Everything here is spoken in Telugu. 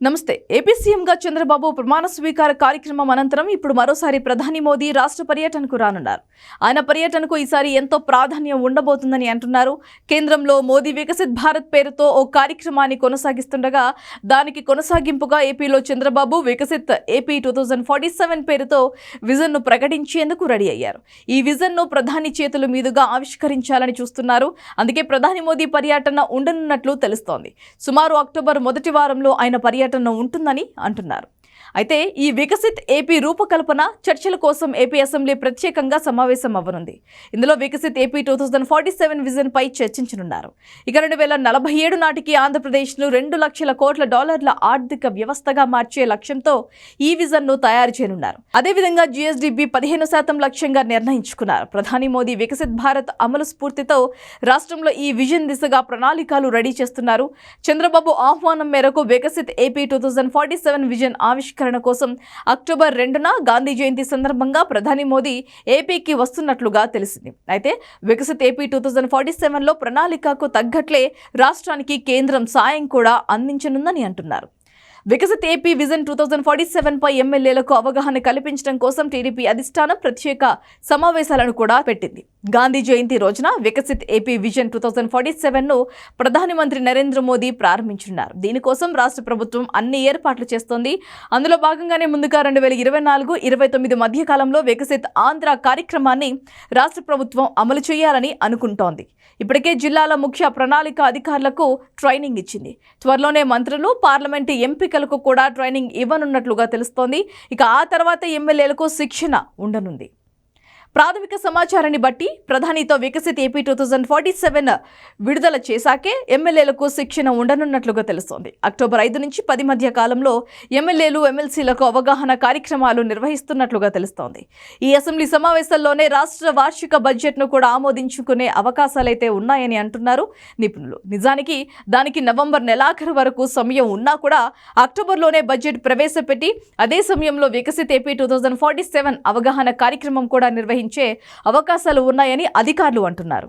నమస్తే. ఏపీ సీఎంగా చంద్రబాబు ప్రమాణ స్వీకార కార్యక్రమం అనంతరం ఇప్పుడు మరోసారి ప్రధాని మోదీ రాష్ట్ర పర్యటనకు రానున్నారు. ఆయన పర్యటనకు ఈసారి ఎంతో ప్రాధాన్యం ఉండబోతుందని అంటున్నారు. కేంద్రంలో మోదీ వికసిత్ భారత్ పేరుతో ఓ కార్యక్రమాన్ని కొనసాగిస్తుండగా దానికి కొనసాగింపుగా ఏపీలో Chandrababu Viksit AP two thousand forty seven పేరుతో విజన్ను ప్రకటించేందుకు రెడీ అయ్యారు. ఈ విజన్ను ప్రధాని చేతుల మీదుగా ఆవిష్కరించాలని చూస్తున్నారు. అందుకే ప్రధాని మోదీ పర్యటన ఉండనున్నట్లు తెలుస్తోంది. సుమారు అక్టోబర్ మొదటి వారంలో ఆయన పర్యటన ఉంటుందని అంటున్నారు. అయితే ఈ వికసిత్ ఏపీ రూపకల్పన చర్చల కోసం ఏపీ అసెంబ్లీ ప్రత్యేకంగా సమావేశం అవ్వనుంది. ఇందులో Viksit AP two thousand forty seven vision పై చర్చించనున్నారు. ఇక రెండు వేల నలభై ఏడు నాటికి ఆంధ్రప్రదేశ్ను రెండు లక్షల కోట్ల డాలర్ల ఆర్థిక వ్యవస్థగా మార్చే లక్ష్యంతో ఈ విజన్ను తయారు చేయనున్నారు. అదేవిధంగా జీఎస్డీబీ పదిహేను శాతం లక్ష్యంగా నిర్ణయించుకున్నారు. ప్రధాని మోదీ వికసిత్ భారత్ అమలు స్ఫూర్తితో రాష్ట్రంలో ఈ విజన్ దిశగా ప్రణాళికలు రెడీ చేస్తున్నారు. చంద్రబాబు ఆహ్వానం మేరకు Viksit AP two thousand forty seven vision ఆవిష్కరణ ఆవిష్కరణ కోసం అక్టోబర్ రెండున గాంధీ జయంతి సందర్భంగా ప్రధాని మోదీ ఏపీకి వస్తున్నట్లుగా తెలిసింది. అయితే Viksit AP two thousand forty సెవెన్లో ప్రణాళికకు తగ్గట్లే రాష్ట్రానికి కేంద్రం సాయం కూడా అందించనుందని అంటున్నారు. Viksit AP vision two thousand forty seven పై ఎమ్మెల్యేలకు అవగాహన కల్పించడం కోసం టీడీపీ అధిష్టానం ప్రత్యేక సమావేశాలను కూడా పెట్టింది. గాంధీ జయంతి రోజున Viksit AP vision two thousand forty సెవెన్ను ప్రధానమంత్రి నరేంద్ర మోదీ ప్రారంభించనున్నారు. దీనికోసం రాష్ట్ర ప్రభుత్వం అన్ని ఏర్పాట్లు చేస్తోంది. అందులో భాగంగానే ముందుగా రెండు వేల ఇరవై నాలుగు ఇరవై తొమ్మిది మధ్యకాలంలో వికసిత్ ఆంధ్ర కార్యక్రమాన్ని రాష్ట్ర ప్రభుత్వం అమలు చేయాలని అనుకుంటోంది. ఇప్పటికే జిల్లాల ముఖ్య ప్రణాళిక అధికారులకు ట్రైనింగ్ ఇచ్చింది. త్వరలోనే మంత్రులు పార్లమెంటు ఎంపిక ఎంపికలకు కూడా ట్రైనింగ్ ఇవ్వనున్నట్లుగా తెలుస్తోంది. ఇక ఆ తర్వాత ఎమ్మెల్యేలకు శిక్షణ ఉండనుంది. ప్రాథమిక సమాచారాన్ని బట్టి ప్రధానితో Viksit AP two thousand forty seven విడుదల చేశాకే ఎమ్మెల్యేలకు శిక్షణ ఉండనున్నట్లుగా తెలుస్తోంది. అక్టోబర్ ఐదు నుంచి పది మధ్య కాలంలో ఎమ్మెల్యేలు ఎమ్మెల్సీలకు అవగాహన కార్యక్రమాలు నిర్వహిస్తున్నట్లుగా తెలుస్తోంది. ఈ అసెంబ్లీ సమావేశాల్లోనే రాష్ట్ర వార్షిక బడ్జెట్ను కూడా ఆమోదించుకునే అవకాశాలైతే ఉన్నాయని అంటున్నారు నిపుణులు. నిజానికి దానికి నవంబర్ నెలాఖరు వరకు సమయం ఉన్నా కూడా అక్టోబర్లోనే బడ్జెట్ ప్రవేశపెట్టి అదే సమయంలో Viksit AP two thousand forty seven అవగాహన కార్యక్రమం కూడా ప్రవేశించే అవకాశాలు ఉన్నాయని అధికారులు అంటున్నారు.